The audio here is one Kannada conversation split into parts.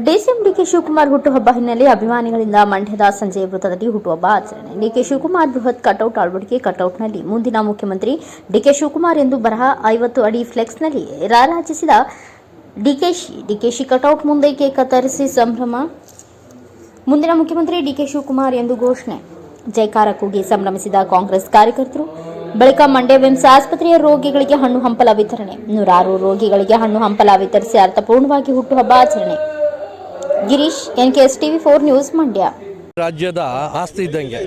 ಡಿಸಿಎಂ ಡಿಕೆ ಶಿವಕುಮಾರ್ ಹುಟ್ಟುಹಬ್ಬ ಹಿನ್ನೆಲೆ ಅಭಿಮಾನಿಗಳಿಂದ ಮಂಡ್ಯದ ಸಂಜೆ ವೃತ್ತದಲ್ಲಿ ಹುಟ್ಟುಹಬ್ಬ ಆಚರಣೆ. ಡಿಕೆ ಶಿವಕುಮಾರ್ ಬೃಹತ್ ಕಟೌಟ್ ಅಳವಡಿಕೆ ಕಟೌಟ್ನಲ್ಲಿ ಮುಂದಿನ ಮುಖ್ಯಮಂತ್ರಿ ಡಿಕೆ ಶಿವಕುಮಾರ್ ಎಂದು ಬರಹ ಐವತ್ತು ಅಡಿ ಫ್ಲೆಕ್ಸ್ನಲ್ಲಿ ರಾರಾಜಿಸಿದ ಡಿಕೆಶಿ ಡಿಕೆಶಿ ಕಟೌಟ್ ಮುಂದೆ ಕೇಕ್ ಕತ್ತರಿಸಿ ಸಂಭ್ರಮ. ಮುಂದಿನ ಮುಖ್ಯಮಂತ್ರಿ ಡಿಕೆ ಶಿವಕುಮಾರ್ ಎಂದು ಘೋಷಣೆ. ಜೈಕಾರ ಕೂಗಿ ಸಂಭ್ರಮಿಸಿದ ಕಾಂಗ್ರೆಸ್ ಕಾರ್ಯಕರ್ತರು. ಬಳಿಕ ಮಂಡ್ಯ ವಿಮ್ಸ್ ಆಸ್ಪತ್ರೆಯ ರೋಗಿಗಳಿಗೆ ಹಣ್ಣು ಹಂಪಲ ವಿತರಣೆ. ನೂರಾರು ರೋಗಿಗಳಿಗೆ ಹಣ್ಣು ಹಂಪಲ ವಿತರಿಸಿ ಅರ್ಥಪೂರ್ಣವಾಗಿ ಹುಟ್ಟುಹಬ್ಬ ಆಚರಣೆ. Girish, NKS TV four news Mandya. ರಾಜ್ಯದ ಆಸ್ತಿ ಇದ್ದಂಗೆ.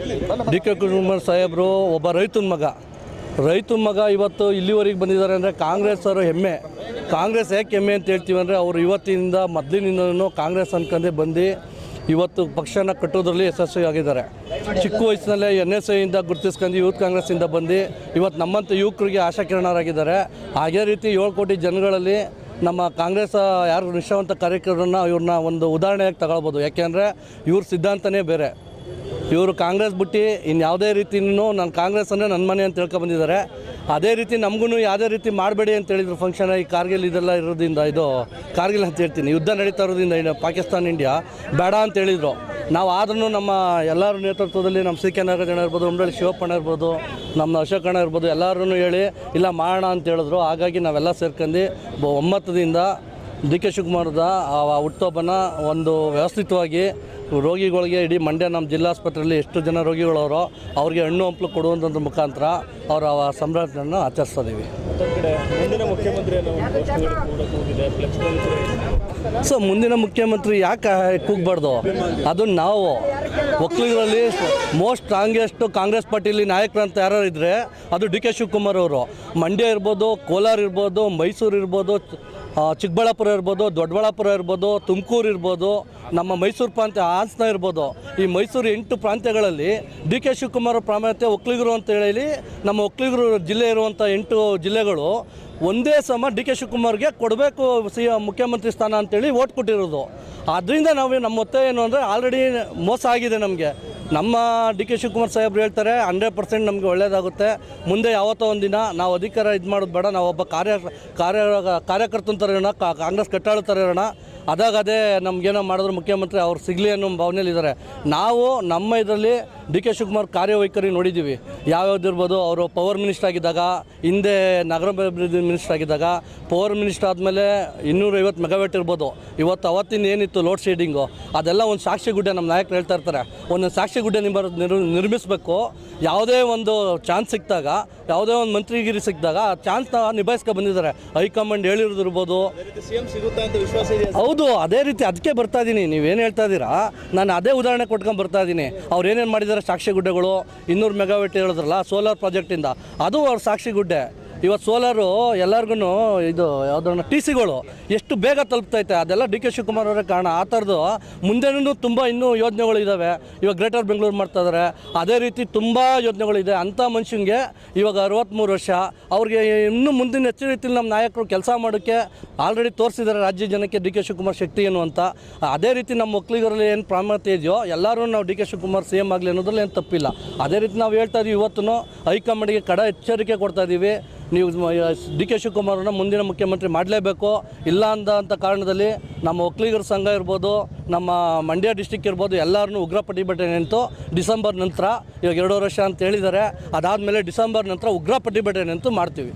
ಡಿ ಕೆ ಕುಮಾರ್ ಸಾಹೇಬರು ಒಬ್ಬ ರೈತನ ಮಗ. ರೈತನ ಮಗ ಇವತ್ತು ಇಲ್ಲಿವರೆಗೆ ಬಂದಿದ್ದಾರೆ ಅಂದರೆ ಕಾಂಗ್ರೆಸ್ ಅವರು ಹೆಮ್ಮೆ. ಕಾಂಗ್ರೆಸ್ ಯಾಕೆ ಹೆಮ್ಮೆ ಅಂತ ಹೇಳ್ತೀವಿ ಅಂದರೆ ಅವರು ಇವತ್ತಿನಿಂದ ಮೊದಲಿನಿಂದನೂ ಕಾಂಗ್ರೆಸ್ ಅನ್ಕೊಂಡೇ ಬಂದು ಇವತ್ತು ಪಕ್ಷನ ಕಟ್ಟೋದ್ರಲ್ಲಿ ಯಶಸ್ವಿಯಾಗಿದ್ದಾರೆ ಚಿಕ್ಕ ವಯಸ್ಸಿನಲ್ಲೇ ಎನ್ ಎಸ್ ಐಯಿಂದ ಗುರುತಿಸ್ಕೊಂಡು ಯೂತ್ ಕಾಂಗ್ರೆಸ್ಸಿಂದ ಬಂದು ಇವತ್ತು ನಮ್ಮಂಥ ಯುವಕರಿಗೆ ಆಶಾಕಿರಣರಾಗಿದ್ದಾರೆ. ಹಾಗೇ ರೀತಿ ಏಳು ಕೋಟಿ ಜನಗಳಲ್ಲಿ ನಮ್ಮ ಕಾಂಗ್ರೆಸ್ ಯಾರು ನಿಷ್ಠಾವಂತ ಕಾರ್ಯಕರ್ತರನ್ನ ಇವ್ರನ್ನ ಒಂದು ಉದಾಹರಣೆಯಾಗಿ ತಗೊಳ್ಬೋದು. ಯಾಕೆಂದರೆ ಇವ್ರ ಸಿದ್ಧಾಂತನೇ ಬೇರೆ. ಇವರು ಕಾಂಗ್ರೆಸ್ ಬಿಟ್ಟು ಇನ್ಯಾವುದೇ ರೀತಿಯೂ ನಾನು ಕಾಂಗ್ರೆಸ್ ಅಂದರೆ ನನ್ನ ಮನೆ ಅಂತ ಹೇಳ್ಕೊ ಬಂದಿದ್ದಾರೆ. ಅದೇ ರೀತಿ ನಮಗೂ ಯಾವುದೇ ರೀತಿ ಮಾಡಬೇಡಿ ಅಂತ ಹೇಳಿದ್ರು ಫಂಕ್ಷನ್ ಈ ಕಾರ್ಗಿಲ್ ಇದೆಲ್ಲ ಇರೋದ್ರಿಂದ ಇದು ಕಾರ್ಗಿಲ್ ಅಂತ ಹೇಳ್ತೀನಿ. ಯುದ್ಧ ನಡೀತಾ ಇರೋದ್ರಿಂದ ಇನ್ನು ಪಾಕಿಸ್ತಾನ, ಇಂಡಿಯಾ ಬೇಡ ಅಂತ ಹೇಳಿದರು. ನಾವು ಆದ್ರೂ ನಮ್ಮ ಎಲ್ಲರ ನೇತೃತ್ವದಲ್ಲಿ ನಮ್ಮ ಸಿ ಕೆ ನಾಗರಾಜಣ್ಣ ಇರ್ಬೋದು, ಉಂಡಳ್ಳಿ ಶಿವಪ್ಪಣ್ಣ ಇರ್ಬೋದು, ನಮ್ಮ ಅಶೋಕಣ್ಣ ಇರ್ಬೋದು ಎಲ್ಲರೂ ಹೇಳಿ, ಇಲ್ಲ ಮಾಡೋಣ ಅಂತ ಹೇಳಿದ್ರು. ಹಾಗಾಗಿ ನಾವೆಲ್ಲ ಸೇರ್ಕೊಂಡು ಒಮ್ಮತದಿಂದ ಡಿ ಕೆ ಶಿವಕುಮಾರದ ಆ ಹುಟ್ಟುಹಬ್ಬನ ಒಂದು ವ್ಯವಸ್ಥಿತವಾಗಿ ರೋಗಿಗಳಿಗೆ ಇಡೀ ಮಂಡ್ಯ ನಮ್ಮ ಜಿಲ್ಲಾಸ್ಪತ್ರೆಯಲ್ಲಿ ಎಷ್ಟು ಜನ ರೋಗಿಗಳವರು ಅವ್ರಿಗೆ ಹಣ್ಣು ಹಂಪಲು ಕೊಡುವಂಥದ್ದು ಮುಖಾಂತರ ಅವರ ಸಂಭ್ರಮವನ್ನು ಆಚರಿಸ್ತಾ ಇದ್ದೀವಿ ಮುಂದಿನ ಮುಖ್ಯಮಂತ್ರಿ ಅನ್ನೋ ಒಂದು ಘೋಷಣೆಗಳು ಕೂಡ ಕೂಗಿದೆ ಫ್ಲೆಕ್ಸ್ನಲ್ಲಿ ಕೂಡ ಇದೆ. ಸೊ ಮುಂದಿನ ಮುಖ್ಯಮಂತ್ರಿ ಯಾಕೆ ಕೂಗಬಾರ್ದು? ಅದು ನಾವು. ಒಕ್ಕಲಿಗರಲ್ಲಿ ಮೋಸ್ಟ್ ಸ್ಟ್ರಾಂಗೆಸ್ಟ್ ಕಾಂಗ್ರೆಸ್ ಪಾರ್ಟಿಲಿ ನಾಯಕರು ಅಂತ ಯಾರು ಇದ್ದರೆ ಅದು ಡಿ ಕೆ ಶಿವಕುಮಾರ್ ಅವರು. ಮಂಡ್ಯ ಇರ್ಬೋದು, ಕೋಲಾರ ಇರ್ಬೋದು, ಮೈಸೂರು ಇರ್ಬೋದು ಚಿಕ್ಕಬಳ್ಳಾಪುರ ಇರ್ಬೋದು, ದೊಡ್ಡಬಳ್ಳಾಪುರ ಇರ್ಬೋದು, ತುಮಕೂರು ಇರ್ಬೋದು, ನಮ್ಮ ಮೈಸೂರು ಪ್ರಾಂತ್ಯ ಹಾಸನ ಇರ್ಬೋದು. ಈ ಮೈಸೂರು ಎಂಟು ಪ್ರಾಂತ್ಯಗಳಲ್ಲಿ ಡಿ ಕೆ ಶಿವಕುಮಾರ್ ಪ್ರಾಮಾಣ್ಯತೆ ಒಕ್ಕಲಿಗರು ಅಂತ ಹೇಳಿ ನಮ್ಮ ಒಕ್ಕಲಿಗರು ಜಿಲ್ಲೆ ಇರುವಂಥ ಎಂಟು ಜಿಲ್ಲೆಗಳು ಒಂದೇ ಸಮ ಡಿ ಕೆ ಶಿವಕುಮಾರ್ಗೆ ಕೊಡಬೇಕು ಸಿ ಮುಖ್ಯಮಂತ್ರಿ ಸ್ಥಾನ ಅಂತೇಳಿ ಓಟ್ ಕೊಟ್ಟಿರೋದು. ಅದರಿಂದ ನಾವು ನಮ್ಮ ಮೊತ್ತ ಏನು ಅಂದರೆ ಆಲ್ರೆಡಿ ಮೋಸ ಆಗಿದೆ ನಮಗೆ. ನಮ್ಮ ಡಿ ಕೆ ಶಿವಕುಮಾರ್ ಸಾಹೇಬ್ರು ಹೇಳ್ತಾರೆ, ಹಂಡ್ರೆಡ್ ಪರ್ಸೆಂಟ್ ನಮಗೆ ಒಳ್ಳೆಯದಾಗುತ್ತೆ ಮುಂದೆ ಯಾವತ್ತೋ ಒಂದಿನ ನಾವು ಅಧಿಕಾರ ಇದು ಮಾಡೋದು ಬೇಡ, ನಾವು ಒಬ್ಬ ಕಾರ್ಯ ಕಾರ್ಯ, ಕಾರ್ಯಕರ್ತನ ಥರ ಇರೋಣ ಕಾಂಗ್ರೆಸ್ ಕಟ್ಟಾಳ ಥರ ಇರೋಣ. ಅದಾಗದೇ ನಮಗೇನೋ ಮಾಡಿದ್ರು ಮುಖ್ಯಮಂತ್ರಿ, ಅವ್ರು ಸಿಗಲಿ ಅನ್ನೋ ಭಾವನೆಯಲ್ಲಿದ್ದಾರೆ. ನಾವು ನಮ್ಮ ಇದರಲ್ಲಿ ಡಿ ಕೆ ಶಿವಕುಮಾರ್ ಕಾರ್ಯವೈಖರಿ ನೋಡಿದ್ದೀವಿ. ಯಾವ್ಯಾವ್ದಿರ್ಬೋದು, ಅವರು ಪವರ್ ಮಿನಿಸ್ಟರ್ ಆಗಿದ್ದಾಗ, ಹಿಂದೆ ನಗರಾಭಿವೃದ್ಧಿ ಮಿನಿಸ್ಟರ್ ಆಗಿದ್ದಾಗ, ಪವರ್ ಮಿನಿಸ್ಟರ್ ಆದಮೇಲೆ ಇನ್ನೂರೈವತ್ತು ಮೆಗಾವೆಟ್ ಇರ್ಬೋದು. ಇವತ್ತು ಅವತ್ತಿನ ಏನಿತ್ತು ಲೋಡ್ ಶೇಡಿಂಗು, ಅದೆಲ್ಲ ಒಂದು ಸಾಕ್ಷಿ ಗುಡ್ಡೆ ನಮ್ಮ ನಾಯಕರು ಹೇಳ್ತಾ ಇರ್ತಾರೆ. ಒಂದು ಸಾಕ್ಷಿ ಗುಡ್ಡೆ ನಿಮ್ಮ ನಿರ್ ನಿರ್ಮಿಸಬೇಕು. ಯಾವುದೇ ಒಂದು ಚಾನ್ಸ್ ಸಿಕ್ಕಿದಾಗ, ಯಾವುದೇ ಒಂದು ಮಂತ್ರಿಗಿರಿ ಸಿಕ್ಕಿದಾಗ, ಆ ಚಾನ್ಸ್ನ ನಿಭಾಯಿಸ್ಕೊ ಬಂದಿದ್ದಾರೆ. ಹೈಕಮಾಂಡ್ ಹೇಳಿರೋದಿರ್ಬೋದು. ಹೌದು, ಅದೇ ರೀತಿ ಅದಕ್ಕೆ ಬರ್ತಾ ಇದ್ದೀನಿ ನೀವೇನು ಹೇಳ್ತಾ ಇದ್ದೀರಾ? ನಾನು ಅದೇ ಉದಾಹರಣೆ ಕೊಟ್ಕೊಂಡು ಬರ್ತಾ ಇದ್ದೀನಿ ಅವ್ರು ಏನೇನು ಮಾಡಿದ್ದಾರೆ ಸಾಕ್ಷಿ ಗುಡ್ಡೆಗಳು ಇನ್ನೂರು ಮೆಗಾವೆಟ್ ಹೇಳಿದ್ರಲ್ಲ ಸೋಲಾರ್ ಪ್ರಾಜೆಕ್ಟಿಂದ ಅದು ಅವ್ರ ಸಾಕ್ಷಿ ಗುಡ್ಡೆ. ಇವತ್ತು ಸೋಲಾರು ಎಲ್ಲರಿಗೂ ಇದು ಯಾವುದನ್ನ ಟಿ ಸಿಗಳು ಎಷ್ಟು ಬೇಗ ತಲುಪ್ತೈತೆ, ಅದೆಲ್ಲ ಡಿ ಕೆ ಶಿವಕುಮಾರ್ ಅವರೇ ಕಾರಣ. ಆ ಥರದ್ದು ಮುಂದೆನೂ ತುಂಬ ಇನ್ನೂ ಯೋಜನೆಗಳು ಇದ್ದಾವೆ ಇವಾಗ ಗ್ರೇಟರ್ ಬೆಂಗಳೂರು ಮಾಡ್ತಾ ಇದ್ದಾರೆ ಅದೇ ರೀತಿ ತುಂಬ ಯೋಜನೆಗಳಿದೆ ಅಂಥ ಮನುಷ್ಯನಿಗೆ ಇವಾಗ ಅರವತ್ತ್ಮೂರು ವರ್ಷ, ಅವ್ರಿಗೆ ಇನ್ನೂ ಮುಂದಿನ ಹೆಚ್ಚಿನ ರೀತಿಯಲ್ಲಿ ನಮ್ಮ ನಾಯಕರು ಕೆಲಸ ಮಾಡೋಕ್ಕೆ ಆಲ್ರೆಡಿ ತೋರಿಸಿದ್ದಾರೆ ರಾಜ್ಯ ಜನಕ್ಕೆ ಡಿ ಕೆ ಶಿವಕುಮಾರ್ ಶಕ್ತಿ ಏನು ಅಂತ. ಅದೇ ರೀತಿ ನಮ್ಮ ಮಕ್ಕಳಿಗರಲ್ಲಿ ಏನು ಪ್ರಾಮುಖ್ಯತೆ ಇದೆಯೋ, ಎಲ್ಲರೂ ನಾವು D K Shivakumar C M ಆಗಲಿ ಅನ್ನೋದ್ರಲ್ಲಿ ಏನು ತಪ್ಪಿಲ್ಲ. ಅದೇ ರೀತಿ ನಾವು ಹೇಳ್ತಾ ಇದೀವಿ ಇವತ್ತು ಹೈಕಮಾಂಡ್ಗೆ ಕಡ ಎಚ್ಚರಿಕೆ ಕೊಡ್ತಾ ಇದ್ದೀವಿ ನೀವು ಡಿ ಕೆ ಶಿವಕುಮಾರನ್ನ ಮುಂದಿನ ಮುಖ್ಯಮಂತ್ರಿ ಮಾಡಲೇಬೇಕು. ಇಲ್ಲ ಅಂದ ಅಂತ ಕಾರಣದಲ್ಲಿ ನಮ್ಮ ಒಕ್ಕಲಿಗರ ಸಂಘ ಇರ್ಬೋದು, ನಮ್ಮ ಮಂಡ್ಯ ಡಿಸ್ಟಿಕ್ ಇರ್ಬೋದು, ಎಲ್ಲರನ್ನೂ ಉಗ್ರ ಪ್ರತಿಭಟನೆ ನಿಂತು ಡಿಸೆಂಬರ್ ನಂತರ, ಇವಾಗ ಎರಡು ವರ್ಷ ಅಂತ ಹೇಳಿದ್ದಾರೆ, ಅದಾದಮೇಲೆ ಡಿಸೆಂಬರ್ ನಂತರ ಉಗ್ರ ಪ್ರತಿಭಟನೆ ನಿಂತು ಮಾಡ್ತೀವಿ.